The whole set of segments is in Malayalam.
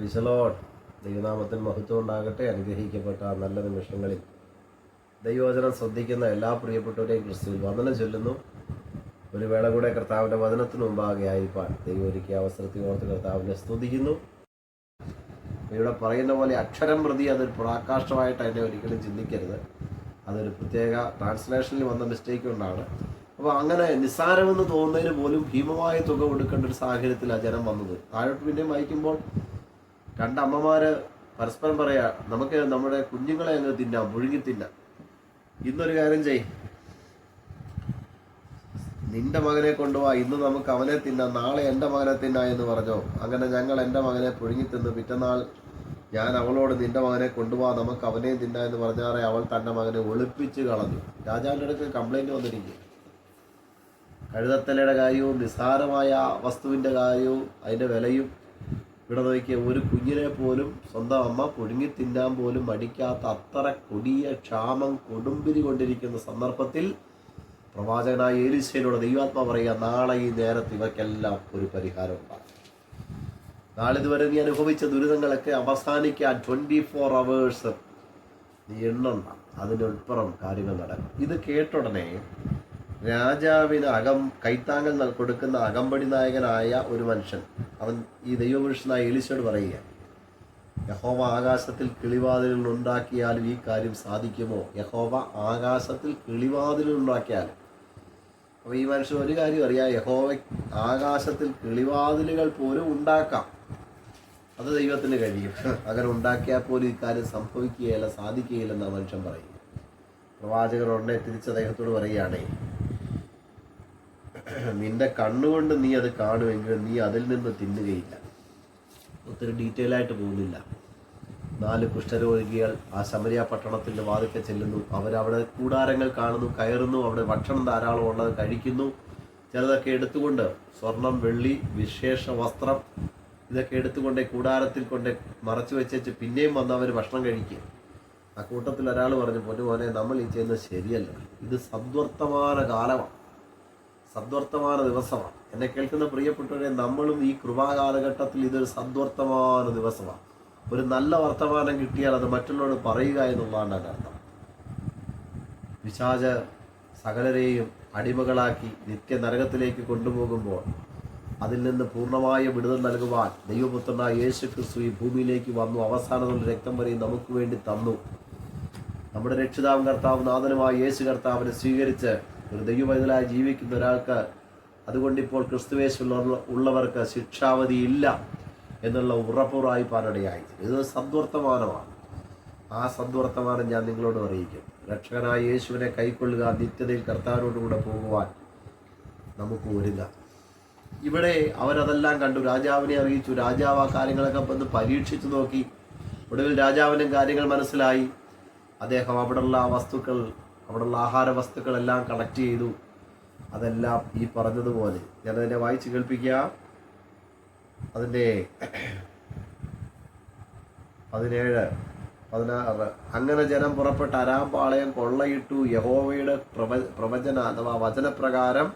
പ്രൈസലോട്ട് ദൈവനാമത്തിൽ മഹത്വം ഉണ്ടാകട്ടെ. അനുഗ്രഹിക്കപ്പെട്ട ആ നല്ല നിമിഷങ്ങളിൽ ദൈവവചനം ശ്രദ്ധിക്കുന്ന എല്ലാ പ്രിയപ്പെട്ടവരെയും ക്രിസ്തുവിൽ വന്ദനം ചൊല്ലുന്നു. ഒരു വേള കൂടെ കർത്താവിന്റെ വചനത്തിന് മുമ്പാകെ ആയിരിക്കാൻ ദൈവം ഒരുക്കിയ അവസരത്തിൽ ഓർത്ത് കർത്താവിനെ സ്തുതിക്കുന്നു. ഇവിടെ പറയുന്ന പോലെ അക്ഷരം പ്രതി അതൊരു പ്രാകാഷ്ടമായിട്ട് അതിനെ ഒരിക്കലും ചിന്തിക്കരുത്. അതൊരു പ്രത്യേക ട്രാൻസ്ലേഷനിൽ വന്ന മിസ്റ്റേക്ക് കൊണ്ടാണ്. അപ്പോൾ അങ്ങനെ നിസ്സാരമെന്ന് തോന്നുന്നതിന് പോലും ഭീമമായ തുക കൊടുക്കേണ്ട ഒരു സാഹചര്യത്തിലാണ് ജനം വന്നത്. താഴോട്ട് പിന്നെ വായിക്കുമ്പോൾ രണ്ടമ്മമാര് പരസ്പരം പറയാ നമുക്ക് നമ്മുടെ കുഞ്ഞുങ്ങളെ അങ്ങ് തിന്നാം മുഴുങ്ങി തിന്നാം. ഇന്നൊരു കാര്യം ചെയ് നിന്റെ മകനെ കൊണ്ടുപോവാ ഇന്ന് നമുക്ക് അവനെ തിന്നാം നാളെ എന്റെ മകനെ തിന്നാ എന്ന് പറഞ്ഞോ. അങ്ങനെ ഞങ്ങൾ എന്റെ മകനെ പുഴുങ്ങി തിന്ന് പിറ്റന്നാൾ ഞാൻ അവളോട് നിന്റെ മകനെ കൊണ്ടുപോവാ നമുക്ക് അവനെയും തിന്നാ എന്ന് പറഞ്ഞാറേ അവൾ തന്റെ മകനെ ഒളിപ്പിച്ച് കളഞ്ഞു. രാജാവിന്റെ അടുത്ത് കംപ്ലൈന്റ് വന്നിരിക്കും കഴുതത്തലയുടെ കാര്യവും നിസ്സാരമായ വസ്തുവിന്റെ കാര്യവും അതിന്റെ വിലയും ഇവിടെ നോക്കിയ ഒരു കുഞ്ഞിനെ പോലും സ്വന്തം അമ്മ കുടുങ്ങി തിന്നാൻ പോലും മടിക്കാത്ത അത്ര കൊടിയ ക്ഷാമം കൊടുമ്പിരി കൊണ്ടിരിക്കുന്ന സന്ദർഭത്തിൽ പ്രവാചകനായ ഏലിശയിലൂടെ ദൈവാത്മ പറയുക നാളെ ഈ നേരത്ത് ഇവർക്കെല്ലാം ഒരു പരിഹാരം ഉണ്ടാകും. നാളിതുവരെ നീ അനുഭവിച്ച ദുരിതങ്ങളൊക്കെ അവസാനിക്കാൻ ട്വന്റി ഫോർ അവേഴ്സ് നീ എണ്ണണ്ട. അതിനൊപ്പുറം കാര്യങ്ങൾ നടക്കും. ഇത് കേട്ടുടനെ രാജാവിന് അകം കൈത്താങ്ങൽ നൽ- കൊടുക്കുന്ന അകമ്പടി നായകനായ ഒരു മനുഷ്യൻ. അവൻ ഈ ദൈവപുരുഷനായ എലിശയോട് പറയുക യഹോവ ആകാശത്തിൽ കിളിവാതിലുകൾ ഉണ്ടാക്കിയാലും ഈ കാര്യം സാധിക്കുമോ? യഹോവ ആകാശത്തിൽ കിളിവാതിലുകൾ ഉണ്ടാക്കിയാലും. അപ്പോൾ ഈ മനുഷ്യൻ ഒരു കാര്യം അറിയാം യഹോവ ആകാശത്തിൽ കിളിവാതിലുകൾ പോലും ഉണ്ടാക്കാം. അത് ദൈവത്തിന് കഴിയും. അങ്ങനെ ഉണ്ടാക്കിയാൽ പോലും ഇക്കാര്യം സംഭവിക്കുകയില്ല സാധിക്കുകയില്ലെന്ന് ആ മനുഷ്യൻ പറയും പ്രവാചകർ ഉടനെ തിരിച്ച് അദ്ദേഹത്തോട് പറയുകയാണേ നിന്റെ കണ്ണുകൊണ്ട് നീ അത് കാണുമെങ്കിലും നീ അതിൽ നിന്ന് തിന്നുകയില്ല. ഒത്തിരി ഡീറ്റെയിൽ ആയിട്ട് പോകുന്നില്ല. നാല് കുഷ്ഠരോഗികൾ ആ സമരിയ പട്ടണത്തിന്റെ വാതിക്കെ ചെല്ലുന്നു. അവരവിടെ കൂടാരങ്ങൾ കാണുന്നു കയറുന്നു അവിടെ ഭക്ഷണം ധാരാളം ഉള്ളത് കഴിക്കുന്നു. ചിലതൊക്കെ എടുത്തുകൊണ്ട് സ്വർണം വെള്ളി വിശേഷ വസ്ത്രം ഇതൊക്കെ എടുത്തുകൊണ്ട് കൂടാരത്തിൽ കൊണ്ട് മറച്ചു വെച്ചേച്ച് പിന്നെയും വന്ന് അവർ ഭക്ഷണം കഴിക്കുക ആ കൂട്ടത്തിൽ ഒരാൾ പറഞ്ഞു പൊന്നു മോനെ നമ്മൾ ഈ ചെയ്യുന്നത് ശരിയല്ല. ഇത് സദ്വർത്തമാന കാലമാണ്. സദ്വർത്തമാന ദിവസമാണ്. എന്നെ കേൾക്കുന്ന പ്രിയപ്പെട്ടവരെ നമ്മളും ഈ കൃപാകാലഘട്ടത്തിൽ ഇതൊരു സദ്വർത്തമാന ദിവസമാണ്. ഒരു നല്ല വർത്തമാനം കിട്ടിയാൽ അത് മറ്റുള്ളവരോട് പറയുക എന്നുള്ളതാണ് അതിന്റെ അർത്ഥം. പിശാച സകലരെയും അടിമകളാക്കി നിത്യ നരകത്തിലേക്ക് കൊണ്ടുപോകുമ്പോൾ അതിൽ നിന്ന് പൂർണമായ വിടുതൽ നൽകുവാൻ ദൈവപുത്രനായ യേശു ക്രിസ്തു ഈ ഭൂമിയിലേക്ക് വന്നു അവസാനമുള്ള രക്തം വരെയും നമുക്ക് വേണ്ടി തന്നു. നമ്മുടെ രക്ഷിതാവും കർത്താവും നാഥനുമായ യേശു കർത്താവിനെ സ്വീകരിച്ച് ഒരു ദൈവവൈതലായി ജീവിക്കുന്ന ഒരാൾക്ക് അതുകൊണ്ട് ഇപ്പോൾ ക്രിസ്തുവേശുള്ള ഉള്ളവർക്ക് ശിക്ഷാവധി ഇല്ല എന്നുള്ള ഉറപ്പുറായി പാലടയായി. ഇത് സദ്വർത്തമാനമാണ് ആ സദ്വർത്തമാനം ഞാൻ നിങ്ങളോട് അറിയിക്കും. രക്ഷകനായ യേശുവിനെ കൈക്കൊള്ളുക നിത്യതയിൽ കർത്താവിനോടുകൂടെ പോകുവാൻ നമുക്ക് ഒരുങ്ങാം. ഇവിടെ അവരതെല്ലാം കണ്ടു. രാജാവിനെ അറിയിച്ചു. രാജാവ് ആ കാര്യങ്ങളൊക്കെ വന്ന് പരീക്ഷിച്ചു നോക്കി. ഒടുവിൽ രാജാവിനും കാര്യങ്ങൾ മനസ്സിലായി. അദ്ദേഹം അവിടെയുള്ള വസ്തുക്കൾ അവിടെയുള്ള ആഹാര വസ്തുക്കളെല്ലാം കളക്ട് ചെയ്തു. അതെല്ലാം ഈ പറഞ്ഞതുപോലെ ഞാനതിനെ വായിച്ച് കേൾപ്പിക്കുക. അതിന്റെ പതിനേഴ് പതിനാറ്. അങ്ങനെ ജനം പുറപ്പെട്ട് അരാമ്പാളയം കൊള്ളയിട്ടു. യഹോവയുടെ പ്രവ പ്രവചന അഥവാ വചനപ്രകാരം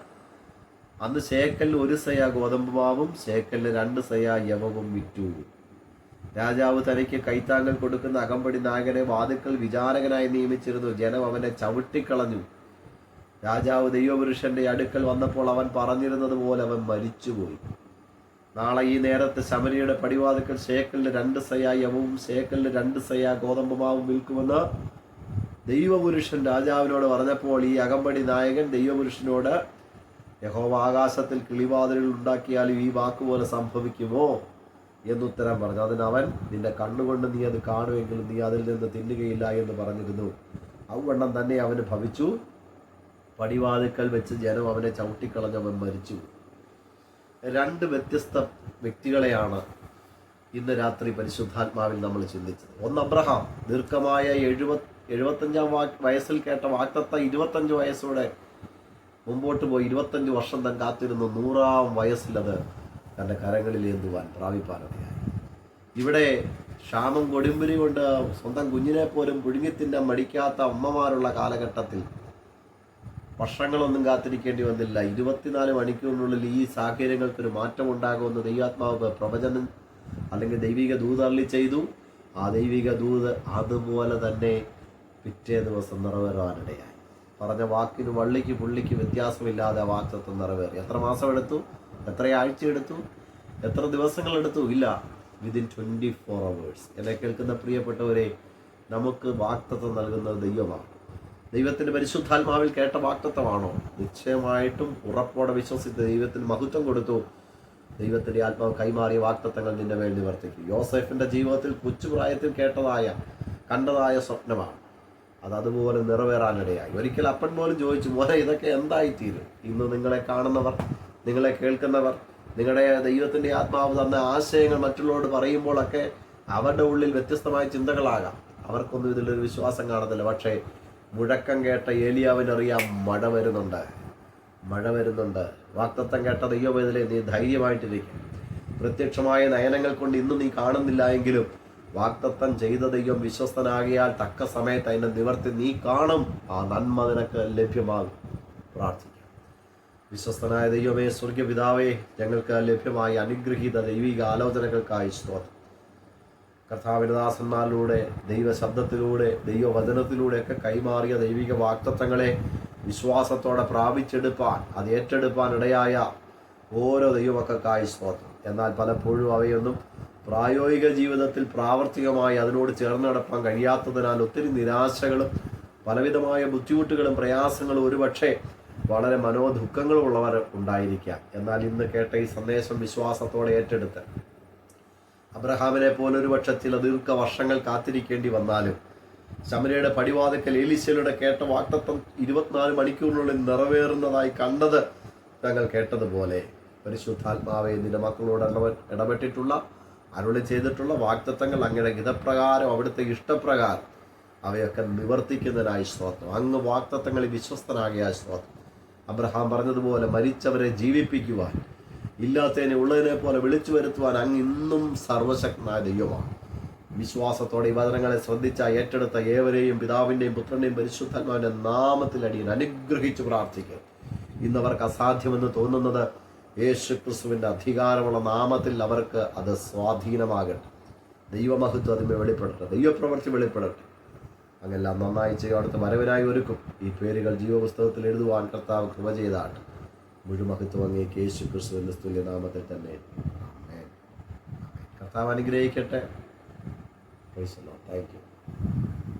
അന്ന് ശേക്കലിന് ഒരു സയ ഗോതമ്പ് മാവും ശേക്കലിന് രണ്ട് സയ യവവും വിറ്റു. രാജാവ് തനിക്ക് കൈത്താങ്ങൽ കൊടുക്കുന്ന അകമ്പടി നായകനെ വാതുക്കൾ വിചാരകനായി നിയമിച്ചിരുന്നു. ജനം അവനെ ചവിട്ടിക്കളഞ്ഞു. രാജാവ് ദൈവപുരുഷന്റെ അടുക്കൽ വന്നപ്പോൾ അവൻ പറഞ്ഞിരുന്നത് പോലെ അവൻ മരിച്ചുപോയി. നാളെ ഈ നേരത്തെ ശമരിയുടെ പടിവാതുക്കൽ ശേക്കലിന് രണ്ട് സയ യവും ശേക്കലിന് രണ്ട് സയ ഗോതമ്പുമാവും വിൽക്കുമെന്ന് ദൈവപുരുഷൻ രാജാവിനോട് പറഞ്ഞപ്പോൾ ഈ അകമ്പടി നായകൻ ദൈവപുരുഷനോട് യഹോവ ആകാശത്തിൽ കിളിവാതിലുകൾ ഉണ്ടാക്കിയാലും ഈ വാക്കുപോലെ സംഭവിക്കുമോ? എന്നുത്തരം പറഞ്ഞു. അതിനവൻ നിന്റെ കണ്ണുകൊണ്ട് നീ അത് കാണുമെങ്കിലും നീ അതിൽ നിന്ന് തിന്നുകയില്ല എന്ന് പറഞ്ഞിരുന്നു. അവണ്ണം തന്നെ അവന് ഭവിച്ചു. പടിവാതിക്കൽ വെച്ച് ജനം അവനെ ചവിട്ടിക്കളഞ്ഞവൻ മരിച്ചു. രണ്ട് വ്യത്യസ്ത വ്യക്തികളെയാണ് ഇന്ന് രാത്രി പരിശുദ്ധാത്മാവിൽ നമ്മൾ ചിന്തിച്ചത്. ഒന്ന് അബ്രഹാം. ദീർഘമായ എഴുപത് എഴുപത്തഞ്ചാം വയസ്സിൽ കേട്ട വാക്തത്ത ഇരുപത്തഞ്ച് വയസ്സോടെ മുമ്പോട്ട് പോയി. ഇരുപത്തഞ്ച് വർഷം താൻ കാത്തിരുന്നു. നൂറാം വയസ്സിലത് തന്റെ കരങ്ങളിൽ ഏന്തുവാൻ പ്രാപിപ്പാനിടയായി ഇവിടെ ക്ഷാമം കൊടുമ്പിരി കൊണ്ട് സ്വന്തം കുഞ്ഞിനെ പോലും പുഴുങ്ങിത്തിന്റെ മടിക്കാത്ത അമ്മമാരുള്ള കാലഘട്ടത്തിൽ വർഷങ്ങളൊന്നും കാത്തിരിക്കേണ്ടി വന്നില്ല. ഇരുപത്തിനാല് മണിക്കൂറിനുള്ളിൽ ഈ സാഹചര്യങ്ങൾക്കൊരു മാറ്റം ഉണ്ടാകുമെന്ന് ദൈവാത്മാവ് പ്രവചനം അല്ലെങ്കിൽ ദൈവിക ദൂത് അള്ളി ചെയ്തു. ആ ദൈവിക ദൂത് അതുപോലെ തന്നെ പിറ്റേ ദിവസം നിറവേറാനിടയായി പറഞ്ഞ വാക്കിന് വള്ളിക്ക് പുള്ളിക്ക് വ്യത്യാസമില്ലാതെ വാക്തത്വം നിറവേറി. എത്ര മാസം എടുത്തു എത്ര ആഴ്ച എടുത്തു എത്ര ദിവസങ്ങൾ എടുത്തു ഇല്ല. വിതിൻ ട്വന്റി ഫോർ അവേഴ്സ് എന്നെ കേൾക്കുന്ന പ്രിയപ്പെട്ടവരെ നമുക്ക് വാക്തത്വം നൽകുന്നത് ദൈവമാണ്. ദൈവത്തിന്റെ പരിശുദ്ധാത്മാവിൽ കേട്ട വാക്തത്വമാണോ? നിശ്ചയമായിട്ടും ഉറപ്പോടെ വിശ്വസിച്ച് ദൈവത്തിന് മഹത്വം കൊടുത്തു. ദൈവത്തിന്റെ ആത്മാവ് കൈമാറിയ വാക്തത്വങ്ങൾ നിന്റെ മേൽ നിവർത്തിക്കും. യോസഫിന്റെ ജീവിതത്തിൽ കൊച്ചുപ്രായത്തിൽ കേട്ടതായ കണ്ടതായ സ്വപ്നമാണ്. അത് അതുപോലെ നിറവേറാനിടയായി. ഒരിക്കൽ അപ്പൻ പോലും ചോദിച്ചു മോനെ ഇതൊക്കെ എന്തായിത്തീരും? ഇന്ന് നിങ്ങളെ കാണുന്നവർ നിങ്ങളെ കേൾക്കുന്നവർ നിങ്ങളുടെ ദൈവത്തിന്റെ ആത്മാവ് തന്ന ആശയങ്ങൾ മറ്റുള്ളവരോട് പറയുമ്പോഴൊക്കെ അവരുടെ ഉള്ളിൽ വ്യത്യസ്തമായ ചിന്തകളാകാം. അവർക്കൊന്നും ഇതിലൊരു വിശ്വാസം കാണത്തില്ല പക്ഷേ മുഴക്കം കേട്ട ഏലിയാവിനറിയാം മഴ വരുന്നുണ്ട്. മഴ വരുന്നുണ്ട്. വാക്തത്വം കേട്ട ദൈവവേദലെ നീ ധൈര്യമായിട്ടിരിക്കും. പ്രത്യക്ഷമായ നയനങ്ങൾ കൊണ്ട് ഇന്നും നീ കാണുന്നില്ല എങ്കിലും വാക്തത്വം ചെയ്ത ദൈവം വിശ്വസ്തനാകിയാൽ തക്ക സമയത്ത് അതിനെ നിവർത്തി നീ കാണും. ആ നന്മ നിനക്ക് ലഭ്യമാകും. പ്രാർത്ഥിക്കാം. വിശ്വസ്തനായ ദൈവമേ സ്വർഗപിതാവേ ഞങ്ങൾക്ക് ലഭ്യമായ അനുഗ്രഹീത ദൈവിക ആലോചനകൾക്കായി സ്തോത്രം. കർത്താവിനദാസന്മാരിലൂടെ ദൈവശബ്ദത്തിലൂടെ ദൈവവചനത്തിലൂടെ ഒക്കെ കൈമാറിയ ദൈവിക വാക്തത്വങ്ങളെ വിശ്വാസത്തോടെ പ്രാപിച്ചെടുപ്പാൻ അത് ഏറ്റെടുപ്പാൻ ഇടയായ ഓരോ ദൈവമക്കൾക്കായി സ്തോത്രം. എന്നാൽ പലപ്പോഴും അവയൊന്നും പ്രായോഗിക ജീവിതത്തിൽ പ്രാവർത്തികമായി അതിനോട് ചേർന്ന് നടപ്പാൻ കഴിയാത്തതിനാൽ ഒത്തിരി നിരാശകളും പലവിധമായ ബുദ്ധിമുട്ടുകളും പ്രയാസങ്ങളും ഒരുപക്ഷെ വളരെ മനോദുഃഖങ്ങളുമുള്ളവർ ഉണ്ടായിരിക്കാം. എന്നാൽ ഇന്ന് കേട്ട ഈ സന്ദേശം വിശ്വാസത്തോടെ ഏറ്റെടുത്ത് അബ്രഹാമിനെ പോലൊരു പക്ഷെ ചില ദീർഘ വർഷങ്ങൾ കാത്തിരിക്കേണ്ടി വന്നാലും ശമരയുടെ പടിവാതിക്കൽ ഏലിശയുടെ കേട്ട വാക്തത്വം ഇരുപത്തിനാല് മണിക്കൂറിനുള്ളിൽ നിറവേറുന്നതായി കണ്ടത് ഞങ്ങൾ കേട്ടതുപോലെ പരിശുദ്ധാത്മാവെ നിന്റെ മക്കളോട് ഇടപെ- ഇടപെട്ടിട്ടുള്ള അരുളി ചെയ്തിട്ടുള്ള വാക്തത്വങ്ങൾ അങ്ങയുടെ ഹിതപ്രകാരം അവിടുത്തെ ഇഷ്ടപ്രകാരം അവയൊക്കെ നിവർത്തിക്കുന്നതിനായി സ്തോത്രം. അങ്ങ് വാക്തത്വങ്ങളിൽ വിശ്വസ്തനാകിയ സ്തോത്രം. അബ്രഹാം പറഞ്ഞതുപോലെ മരിച്ചവരെ ജീവിപ്പിക്കുവാൻ ഇല്ലാത്തതിനെ ഉള്ളതിനെ പോലെ വിളിച്ചു വരുത്തുവാൻ അങ്ങ് ഇന്നും സർവശക്തനായ ദൈവമാണ്. വിശ്വാസത്തോടെ ഈ വചനങ്ങളെ ശ്രദ്ധിച്ച ഏറ്റെടുത്ത ഏവരെയും പിതാവിന്റെയും പുത്രന്റെയും പരിശുദ്ധാത്മാവിന്റെ നാമത്തിൽ അടിയൻ അനുഗ്രഹിച്ചു പ്രാർത്ഥിക്കുക. ഇന്നവർക്ക് അസാധ്യമെന്ന് തോന്നുന്നത് യേശു ക്രിസ്തുവിന്റെ അധികാരമുള്ള നാമത്തിൽ അവർക്ക് അത് സ്വാധീനമാകട്ടെ. ദൈവമഹത്വം അതിന് വെളിപ്പെടട്ടെ. ദൈവപ്രവൃത്തി വെളിപ്പെടട്ടെ. അങ്ങെല്ലാം നന്നായി ചെയ്യും. അടുത്ത വരവിനായി ഒരുക്കും. ഈ പേരുകൾ ജീവപുസ്തകത്തിൽ എഴുതുവാൻ കർത്താവ് കൃപ ചെയ്താട്ട്. മുഴുമഹത്വം അങ്ങേക്ക് യേശു ക്രിസ്തുവിന്റെ സ്തുല്യനാമത്തിൽ തന്നെ. കർത്താവ് അനുഗ്രഹിക്കട്ടെ. Thank you